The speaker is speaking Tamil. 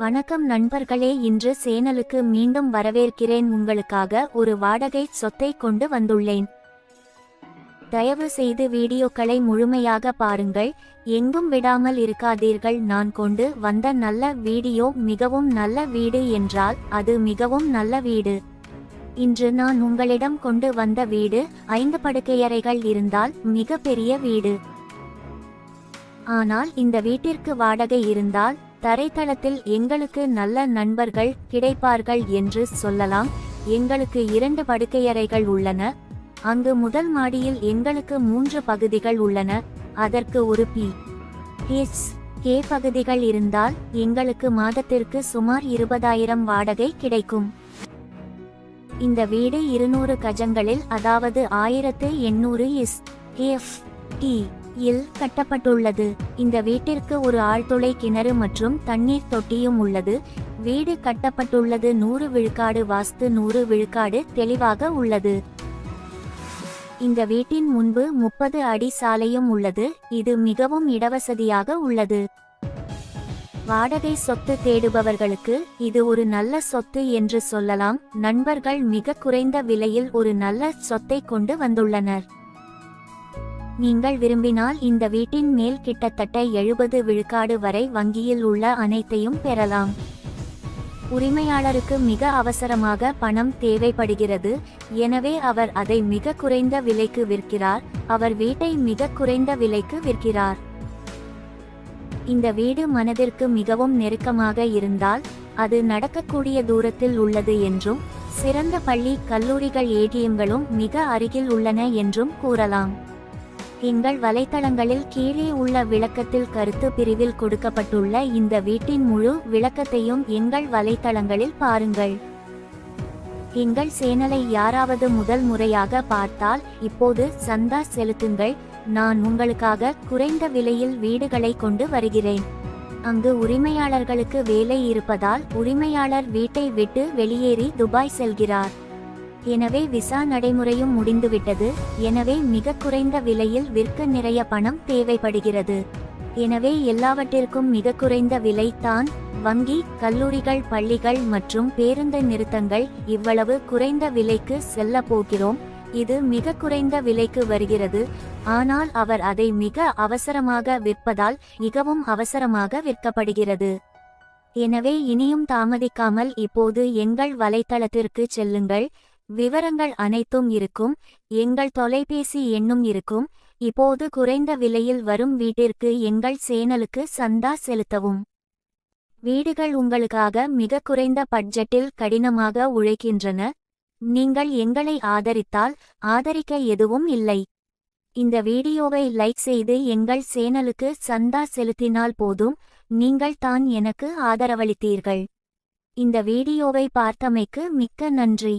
வணக்கம் நண்பர்களே இன்று சேனலுக்கு மீண்டும் வரவேற்கிறேன். உங்களுக்காக ஒரு வாடகை சொத்தை கொண்டு வந்துள்ளேன். தயவு செய்து வீடியோக்களை முழுமையாக பாருங்கள். எங்கும் விடாமல் இருக்காதீர்கள். நான் கொண்டு வந்த நல்ல வீடியோ மிகவும் நல்ல வீடு என்றால் அது மிகவும் நல்ல வீடு. இன்று நான் உங்களிடம் கொண்டு வந்த வீடு ஐந்து படுக்கையறைகள் இருந்தால் மிக பெரிய வீடு. ஆனால் இந்த வீட்டிற்கு வாடகை இருந்தால் தரைத்தளத்தில் எங்களுக்கு நல்ல நண்பர்கள் கிடைப்பார்கள் என்று சொல்லலாம். எங்களுக்கு இரண்டு படுக்கையறைகள் உள்ளன. அங்கு முதல் மாடியில் எங்களுக்கு மூன்று பகுதிகள் உள்ளன. அதற்கு ஒரு பி. எஸ் கே பகுதிகள் இருந்தால் எங்களுக்கு மாதத்திற்கு சுமார் இருபதாயிரம் வாடகை கிடைக்கும். இந்த வீடு இருநூறு கஜங்களில் அதாவது ஆயிரத்து எண்ணூறு எஸ். எஃப். டி. இல் கட்டப்பட்டுள்ளது. இந்த வீட்டிற்கு ஒரு ஆழ்துளை கிணறு மற்றும் தண்ணீர் தொட்டியும் உள்ளது. வீடு கட்டப்பட்டுள்ளது. நூறு விழுக்காடு வாஸ்து நூறு விழுக்காடு தெளிவாக உள்ளது. இந்த வீட்டின் முன்பு முப்பது அடி சாலையும் உள்ளது. இது மிகவும் இடவசதியாக உள்ளது. வாடகை சொத்து தேடுபவர்களுக்கு இது ஒரு நல்ல சொத்து என்று சொல்லலாம். நண்பர்கள் மிக குறைந்த விலையில் ஒரு நல்ல சொத்தை கொண்டு வந்துள்ளனர். நீங்கள் விரும்பினால் இந்த வீட்டின் மேல் கிட்டத்தட்ட எழுபது விழுக்காடு வரை வங்கியில் உள்ள அனைத்தையும் பெறலாம். உரிமையாளருக்கு மிக அவசரமாக பணம் தேவைப்படுகிறது. எனவே அவர் அதை மிக குறைந்த விலைக்கு விற்கிறார். அவர் வீட்டை மிக குறைந்த விலைக்கு விற்கிறார். இந்த வீடு மனதிற்கு மிகவும் நெருக்கமாக இருந்தால் அது நடக்கக்கூடிய தூரத்தில் உள்ளது என்றும் சிறந்த பள்ளி கல்லூரிகள் ஏடிஎம்களும் மிக அருகில் உள்ளன என்றும் கூறலாம். எங்கள் வலைத்தளங்களில் கீழே உள்ள விளக்கத்தில் கருத்து பிரிவில் கொடுக்கப்பட்டுள்ள இந்த வீட்டின் முழு விளக்கத்தையும் எங்கள் வலைத்தளங்களில் பாருங்கள். எங்கள் சேனலை யாராவது முதல் முறையாக பார்த்தால் இப்போது சந்தா செலுத்துங்கள். நான் உங்களுக்காக குறைந்த விலையில் வீடுகளை கொண்டு வருகிறேன். அங்கு உரிமையாளர்களுக்கு வேலை இருப்பதால் உரிமையாளர் வீட்டை விட்டு வெளியேறி துபாய் செல்கிறார். எனவே விசா நடைமுறையும் முடிந்துவிட்டது. எனவே மிக குறைந்த விலையில் விற்க நிறைய பணம் தேவைப்படுகிறது. எனவே எல்லாவற்றிற்கும் மிக குறைந்த விலை தான். வங்கி கல்லூரிகள் பள்ளிகள் மற்றும் பேருந்து நிறுத்தங்கள் இவ்வளவு குறைந்த விலைக்கு செல்ல போகிறோம். இது மிக குறைந்த விலைக்கு வருகிறது. ஆனால் அவர் அதை மிக அவசரமாக விற்பதால் மிகவும் அவசரமாக விற்கப்படுகிறது. எனவே இனியும் தாமதிக்காமல் இப்போது எங்கள் வலைத்தளத்திற்கு செல்லுங்கள். விவரங்கள் அனைத்தும் இருக்கும் எங்கள் தொலைபேசி எண்ணும் இருக்கும். இப்போது குறைந்த விலையில் வரும் வீட்டிற்கு எங்கள் சேனலுக்கு சந்தா செலுத்தவும். வீடுகள் உங்களுக்காக மிக குறைந்த பட்ஜெட்டில் கடினமாக உழைக்கின்றன. நீங்கள் எங்களை ஆதரித்தால் ஆதரிக்க எதுவும் இல்லை. இந்த வீடியோவை லைக் செய்து எங்கள் சேனலுக்கு சந்தா செலுத்தினால் போதும் நீங்கள் தான் எனக்கு ஆதரவளித்தீர்கள். இந்த வீடியோவை பார்த்தமைக்கு மிக்க நன்றி.